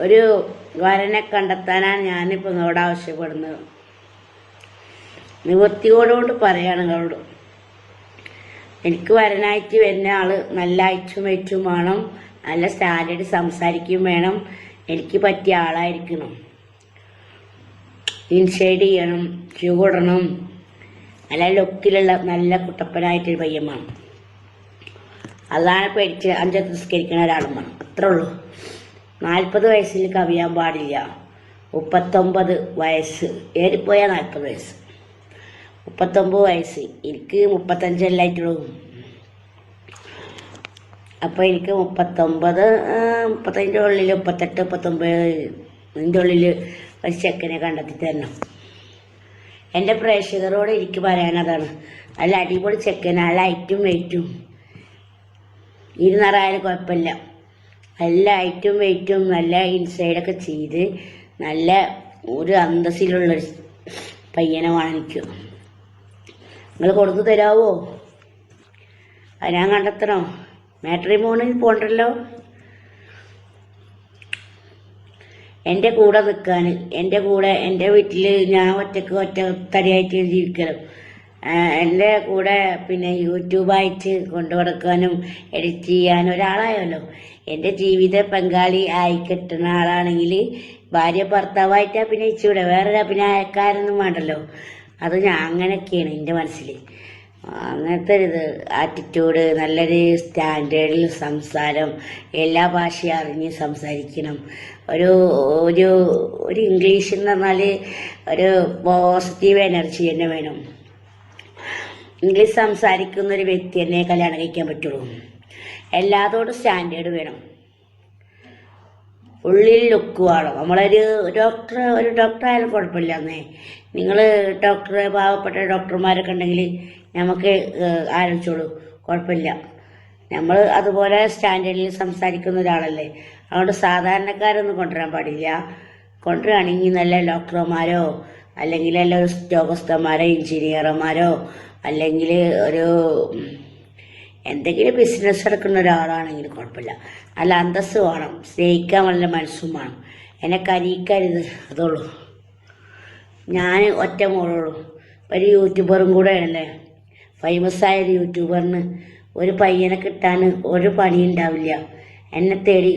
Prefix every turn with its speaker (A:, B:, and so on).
A: ഒരു വരനെ കണ്ടെത്താനാണ് ഞാനിപ്പോൾ നിങ്ങളോട് ആവശ്യപ്പെടുന്നത്. നിവൃത്തിയോടുകൊണ്ട് പറയാണ് നിങ്ങളോട്. എനിക്ക് വരനായിട്ട് വരുന്ന ആൾ നല്ല അയച്ചും വെച്ചും വേണം. നല്ല സ്റ്റാൻഡേർഡ് സംസാരിക്കുകയും വേണം. എനിക്ക് പറ്റിയ ആളായിരിക്കണം. ഇൻഷെയ്ഡ് ചെയ്യണം ചൂടണം നല്ല ലൊക്കിലുള്ള നല്ല കുട്ടപ്പനായിട്ടൊരു പയ്യൻ വേണം. അതാണ് പേടിച്ച് അഞ്ചത്ത് നിസ്കരിക്കുന്ന ഒരാളും വേണം. അത്രേ ഉള്ളൂ. നാൽപ്പത് വയസ്സിൽ കവിയാൻ പാടില്ല. മുപ്പത്തൊമ്പത് വയസ്സ്. ഏറിപ്പോയാൽ നാൽപ്പത് വയസ്സ്. മുപ്പത്തൊമ്പത് വയസ്സ്. എനിക്ക് മുപ്പത്തഞ്ചല്ലായിട്ടുള്ളൂ അപ്പോൾ എനിക്ക് മുപ്പത്തൊമ്പത് മുപ്പത്തഞ്ചിന്റെ ഉള്ളിൽ മുപ്പത്തെട്ട് മുപ്പത്തൊമ്പത് ഇതിന്റെ ഉള്ളിൽ ഒരു ചെക്കനെ കണ്ടെത്തി തരണം എന്റെ പ്രേക്ഷകരോട് എനിക്ക് പറയാനതാണ് നല്ല അടിപൊളി ചെക്കൻ നല്ല ഹൈറ്റും വെയിറ്റും. ഇരുന്നറായാലും കുഴപ്പമില്ല. നല്ല ഹൈറ്റും വെയിറ്റും നല്ല ഇൻസൈഡൊക്കെ ചെയ്ത് നല്ല ഒരു അന്തസ്സിലുള്ള പയ്യനെ വാങ്ങിക്കും നിങ്ങൾ കൊടുത്തു തരാവോ? അത് ഞാൻ കണ്ടെത്തണോ? മാട്രി മോണിൽ പോണ്ടല്ലോ. എന്റെ കൂടെ നിൽക്കാൻ എന്റെ കൂടെ എന്റെ വീട്ടിൽ ഞാൻ ഒറ്റയ്ക്ക് ഒറ്റ തടിയായിട്ട് ജീവിക്കണം എന്റെ കൂടെ പിന്നെ യൂട്യൂബായിട്ട് കൊണ്ടു നടക്കാനും എഡിറ്റ് ചെയ്യാനും ഒരാളായല്ലോ. എന്റെ ജീവിത പങ്കാളി ആയി കിട്ടുന്ന ആളാണെങ്കിൽ ഭാര്യ ഭർത്താവായിട്ട് അഭിനയിച്ചൂടെ. വേറൊരു അഭിനയക്കാരൊന്നും വേണ്ടല്ലോ. അത് ഞാൻ അങ്ങനെയൊക്കെയാണ് എന്റെ മനസ്സിൽ. അങ്ങനത്തെ ഒരു ആറ്റിറ്റ്യൂഡ് നല്ലൊരു സ്റ്റാൻഡേർഡിൽ സംസാരം എല്ലാ ഭാഷയും അറിഞ്ഞ് സംസാരിക്കണം. ഒരു ഒരു ഒരു ഇംഗ്ലീഷ് എന്ന് പറഞ്ഞാൽ ഒരു പോസിറ്റീവ് എനർജി തന്നെ വേണം. ഇംഗ്ലീഷ് സംസാരിക്കുന്ന ഒരു വ്യക്തി തന്നെ കല്യാണം കഴിക്കാൻ പറ്റുള്ളൂ. എല്ലാത്തോടും സ്റ്റാൻഡേർഡ് വേണം. ഉള്ളിൽ ലുക്ക് വേണം. നമ്മളൊരു ഡോക്ടർ ഒരു ഡോക്ടർ ആയാലും കുഴപ്പമില്ല എന്നേ നിങ്ങൾ ഡോക്ടർ പാവപ്പെട്ട ഡോക്ടർമാരൊക്കെ ഉണ്ടെങ്കിൽ നമുക്ക് ആലോചിച്ചോളൂ. കുഴപ്പമില്ല. നമ്മൾ അതുപോലെ സ്റ്റാൻഡേർഡിൽ സംസാരിക്കുന്ന ഒരാളല്ലേ. അതുകൊണ്ട് സാധാരണക്കാരൊന്നും കൊണ്ടുവരാൻ പാടില്ല. കൊണ്ടുവരികയാണെങ്കിൽ നല്ല ഡോക്ടർമാരോ അല്ലെങ്കിൽ നല്ല ഉദ്യോഗസ്ഥന്മാരോ എഞ്ചിനീയർമാരോ അല്ലെങ്കിൽ ഒരു എന്തെങ്കിലും ബിസിനസ് എടുക്കുന്ന ഒരാളാണെങ്കിൽ കുഴപ്പമില്ല. നല്ല അന്തസ്സ് വേണം സ്നേഹിക്കാൻ നല്ല മനസ്സും വേണം. എന്നെ കരീക്കരുത് അതുള്ളൂ ഞാൻ ഒറ്റ മോളുള്ളൂ ഒരു യൂട്യൂബറും കൂടെ ആണല്ലേ ഫേമസ് ആയ ഒരു യൂട്യൂബറിന് ഒരു പയ്യനെ കിട്ടാൻ ഒരു പണി ഉണ്ടാവില്ല എന്നെ തേടി